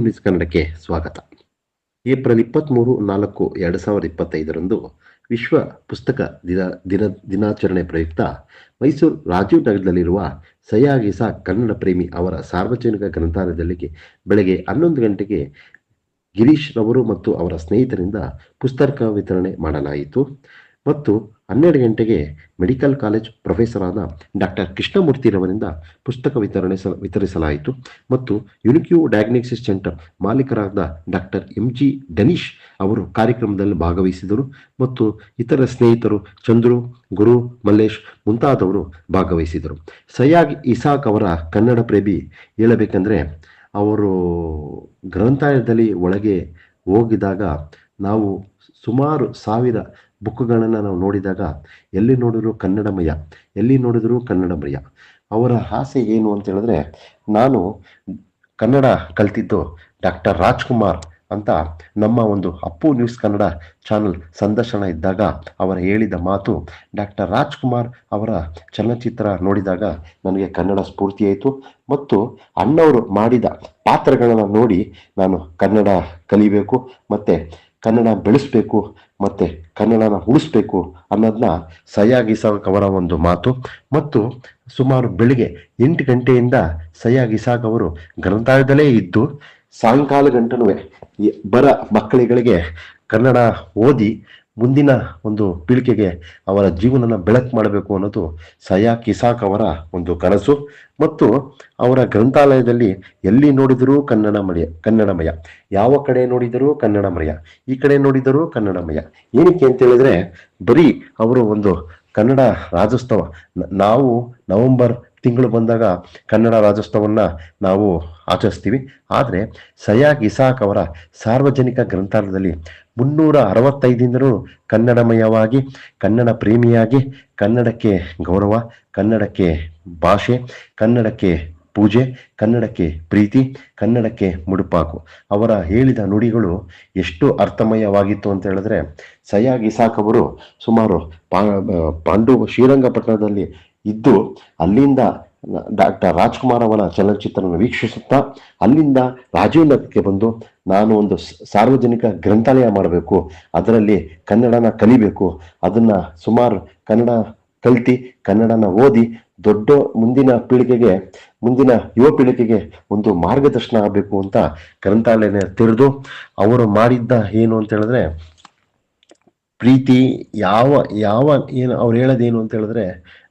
News ಕನ್ನಡಕ್ಕೆ ಸ್ವಾಗತ. April ಇಪ್ಪತ್ತ್ಮೂರು ನಾಲ್ಕು ಎರಡು ಸಾವಿರದ ಇಪ್ಪತ್ತೈದರಂದು ವಿಶ್ವ ಪುಸ್ತಕ ದಿನ ದಿನ, ದಿನಾಚರಣೆ ಪ್ರಯುಕ್ತ ಮೈಸೂರು ರಾಜೀವ್ ನಗರದಲ್ಲಿರುವ ಸಯಾಗಿಸ ಕನ್ನಡ ಪ್ರೇಮಿ ಅವರ ಸಾರ್ವಜನಿಕ ಗ್ರಂಥಾಲಯದಲ್ಲಿ ಬೆಳಗ್ಗೆ ಹನ್ನೊಂದು ಗಂಟೆಗೆ ಗಿರೀಶ್ ರವರು ಮತ್ತು ಅವರ ಸ್ನೇಹಿತರಿಂದ ಪುಸ್ತಕ ವಿತರಣೆ ಮಾಡಲಾಯಿತು. ಮತ್ತು ಹನ್ನೆರಡು ಗಂಟೆಗೆ ಮೆಡಿಕಲ್ ಕಾಲೇಜ್ ಪ್ರೊಫೆಸರ್ ಆದ ಡಾಕ್ಟರ್ ಕೃಷ್ಣಮೂರ್ತಿರವರಿಂದ ಪುಸ್ತಕ ವಿತರಣೆ ವಿತರಿಸಲಾಯಿತು. ಮತ್ತು ಯುನಿಕ್ಯೂ ಡಯಾಗ್ನೋಸಿಸ್ ಸೆಂಟರ್ ಮಾಲೀಕರಾದ ಡಾಕ್ಟರ್ ಎಂ ಜಿ ಡನೀಶ್ ಅವರು ಕಾರ್ಯಕ್ರಮದಲ್ಲಿ ಭಾಗವಹಿಸಿದರು. ಮತ್ತು ಇತರ ಸ್ನೇಹಿತರು ಚಂದ್ರು, ಗುರು, ಮಲ್ಲೇಶ್ ಮುಂತಾದವರು ಭಾಗವಹಿಸಿದರು. ಸಯಾಗ್ ಇಸಾಕ್ ಅವರ ಕನ್ನಡ ಪ್ರೇಮಿ ಹೇಳಬೇಕಂದ್ರೆ, ಅವರು ಗ್ರಂಥಾಲಯದಲ್ಲಿ ಒಳಗೆ ಹೋಗಿದಾಗ ನಾವು ಸುಮಾರು ಸಾವಿರ ಬುಕ್ಗಳನ್ನು ನಾವು ನೋಡಿದಾಗ, ಎಲ್ಲಿ ನೋಡಿದ್ರು ಕನ್ನಡಮಯ ಎಲ್ಲಿ ನೋಡಿದರೂ ಕನ್ನಡಮಯ ಅವರ ಆಸೆ ಏನು ಅಂತ ಹೇಳಿದ್ರೆ, ನಾನು ಕನ್ನಡ ಕಲ್ತಿದ್ದು ಡಾಕ್ಟರ್ ರಾಜ್ಕುಮಾರ್ ಅಂತ ನಮ್ಮ ಒಂದು ಅಪ್ಪು ನ್ಯೂಸ್ ಕನ್ನಡ ಚಾನಲ್ ಸಂದರ್ಶನ ಇದ್ದಾಗ ಅವರ ಹೇಳಿದ ಮಾತು, ಡಾಕ್ಟರ್ ರಾಜ್ಕುಮಾರ್ ಅವರ ಚಲನಚಿತ್ರ ನೋಡಿದಾಗ ನನಗೆ ಕನ್ನಡ ಸ್ಫೂರ್ತಿಯಾಯಿತು ಮತ್ತು ಅಣ್ಣವರು ಮಾಡಿದ ಪಾತ್ರಗಳನ್ನು ನೋಡಿ ನಾನು ಕನ್ನಡ ಕಲಿಬೇಕು. ಮತ್ತು ಕನ್ನಡ ಬೆಳೆಸಬೇಕು ಮತ್ತು ಕನ್ನಡನ ಉಳಿಸ್ಬೇಕು ಅನ್ನೋದನ್ನ ಸಯಾಗಿಸಾಕ್ ಅವರ ಒಂದು ಮಾತು. ಮತ್ತು ಸುಮಾರು ಬೆಳಿಗ್ಗೆ ಎಂಟು ಗಂಟೆಯಿಂದ ಸಯಾಗಿಸಾಕ್ ಅವರು ಗ್ರಂಥಾಲಯದಲ್ಲೇ ಇದ್ದು ಸಾಯಂಕಾಲ ಗಂಟನೂ ಬರ ಮಕ್ಕಳಿಗಳಿಗೆ ಕನ್ನಡ ಓದಿ ಮುಂದಿನ ಒಂದು ಪೀಳಿಗೆಗೆ ಅವರ ಜೀವನನ ಬೆಳಕು ಮಾಡಬೇಕು ಅನ್ನೋದು ಸಯಾ ಕಿಸಾಕ್ ಅವರ ಒಂದು ಕನಸು. ಮತ್ತು ಅವರ ಗ್ರಂಥಾಲಯದಲ್ಲಿ ಎಲ್ಲಿ ನೋಡಿದರೂ ಕನ್ನಡಮಯ ಕನ್ನಡಮಯ ಯಾವ ಕಡೆ ನೋಡಿದರೂ ಕನ್ನಡಮಯ ಈ ಕಡೆ ನೋಡಿದರೂ ಕನ್ನಡಮಯ ಏನಕ್ಕೆ ಅಂತ ಹೇಳಿದ್ರೆ ಬರೀ ಅವರು ಒಂದು ಕನ್ನಡ ರಾಜ್ಯೋತ್ಸವ. ನಾವು ನವೆಂಬರ್ ತಿಂಗಳು ಬಂದಾಗ ಕನ್ನಡ ರಾಜ್ಯೋತ್ಸವನ್ನ ನಾವು ಆಚರಿಸ್ತೀವಿ. ಆದರೆ ಸಯಾಗ್ ಇಸಾಕ್ ಅವರ ಸಾರ್ವಜನಿಕ ಗ್ರಂಥಾಲಯದಲ್ಲಿ ಮುನ್ನೂರ ಅರವತ್ತೈದಿಂದಲೂ ಕನ್ನಡಮಯವಾಗಿ, ಕನ್ನಡ ಪ್ರೇಮಿಯಾಗಿ, ಕನ್ನಡಕ್ಕೆ ಗೌರವ, ಕನ್ನಡಕ್ಕೆ ಭಾಷೆ, ಕನ್ನಡಕ್ಕೆ ಪೂಜೆ, ಕನ್ನಡಕ್ಕೆ ಪ್ರೀತಿ, ಕನ್ನಡಕ್ಕೆ ಮುಡುಪಾಕು. ಅವರ ಹೇಳಿದ ನುಡಿಗಳು ಎಷ್ಟು ಅರ್ಥಮಯವಾಗಿತ್ತು ಅಂತ ಹೇಳಿದ್ರೆ, ಸಯಾಗಿ ಇಸಾಕ್ ಅವರು ಸುಮಾರು ಪಾ ಪಾಂಡು ಶ್ರೀರಂಗಪಟ್ಟಣದಲ್ಲಿ ಇದ್ದು ಅಲ್ಲಿಂದ ಡಾಕ್ಟರ್ ರಾಜ್ಕುಮಾರ್ ಅವರ ಚಲನಚಿತ್ರವನ್ನು ವೀಕ್ಷಿಸುತ್ತಾ ಅಲ್ಲಿಂದ ರಾಜೀವ್ ನಗರಕ್ಕೆ ಬಂದು ನಾನು ಒಂದು ಸಾರ್ವಜನಿಕ ಗ್ರಂಥಾಲಯ ಮಾಡಬೇಕು, ಅದರಲ್ಲಿ ಕನ್ನಡನ ಕಲಿಬೇಕು, ಅದನ್ನ ಸುಮಾರು ಕನ್ನಡ ಕಲ್ತಿ, ಕನ್ನಡನ ಓದಿ, ದೊಡ್ಡ ಮುಂದಿನ ಪೀಳಿಗೆಗೆ ಮುಂದಿನ ಯುವ ಪೀಳಿಗೆಗೆ ಒಂದು ಮಾರ್ಗದರ್ಶನ ಆಗಬೇಕು ಅಂತ ಗ್ರಂಥಾಲಯನ ತೆರೆದು ಅವರು ಮಾಡಿದ್ದ ಏನು ಅಂತ ಹೇಳಿದ್ರೆ, ಪ್ರೀತಿ ಯಾವ ಯಾವ ಏನು ಅವ್ರು ಹೇಳೋದೇನು ಅಂತ ಹೇಳಿದ್ರೆ,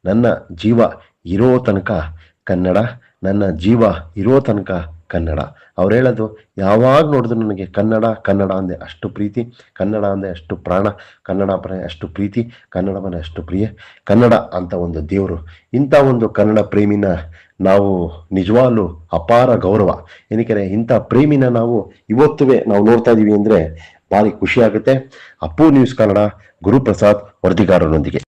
ನನ್ನ ಜೀವ ಇರೋ ತನಕ ಕನ್ನಡ, ನನ್ನ ಜೀವ ಇರೋ ತನಕ ಕನ್ನಡ. ಅವ್ರು ಹೇಳೋದು, ಯಾವಾಗ ನೋಡಿದ್ರು ನನಗೆ ಕನ್ನಡ ಕನ್ನಡ ಅಂದೆ ಅಷ್ಟು ಪ್ರೀತಿ, ಕನ್ನಡ ಅಂದೆ ಅಷ್ಟು ಪ್ರಾಣ, ಕನ್ನಡ ಪ್ರ ಅಷ್ಟು ಪ್ರೀತಿ, ಕನ್ನಡ ಮನೆ ಅಷ್ಟು ಪ್ರಿಯ, ಕನ್ನಡ ಅಂತ ಒಂದು ದೇವರು. ಇಂಥ ಒಂದು ಕನ್ನಡ ಪ್ರೇಮಿನ ನಾವು ನಿಜವಾಗ್ಲೂ ಅಪಾರ ಗೌರವ. ಏನಕ್ಕೆ ಇಂಥ ಪ್ರೇಮಿನ ನಾವು ಇವತ್ತುವೇ ನಾವು ನೋಡ್ತಾ ಇದ್ದೀವಿ ಅಂದರೆ ಭಾರಿ ಖುಷಿ ಆಗುತ್ತೆ. ಅಪ್ಪು ನ್ಯೂಸ್ ಕನ್ನಡ, ಗುರುಪ್ರಸಾದ್ ವರದಿಗಾರರೊಂದಿಗೆ.